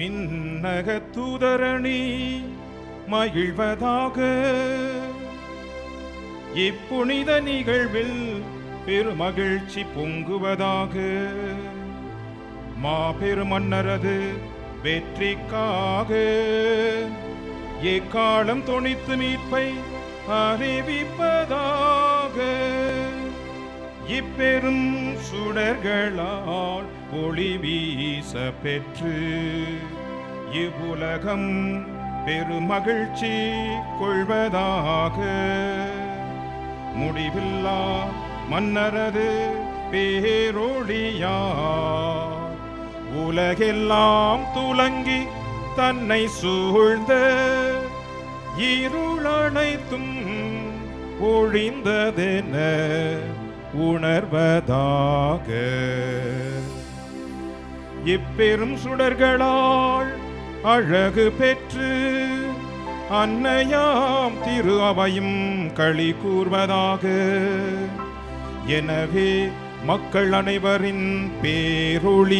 விண்ணக தூதரணி மகிழ்வதாக. இப்புனித நிகழ்வில் பெருமகிழ்ச்சி பொங்குவதாக. மாபெருமன்னரது வெற்றிக்காக எக்காலம் தொனித்து மீட்பை அறிவிப்பதாக. இப்பெரும் சுடர்களால் ஒளி வீச பெற்று இவ்வுலகம் பெருமகிழ்ச்சி கொள்வதாக. முடிவில்லா மன்னரது பேரொழியா உலகெல்லாம் துலங்கி தன்னை சூழ்ந்த இருளனைத்தும் ஒழிந்ததென. உணர்வதாக. இப்பெரும் சுடர்களால் அழகு பெற்று அன்னையாம் திரு அவையும் களி கூர்வதாக. எனவே மக்கள் அனைவரின் பேரொளி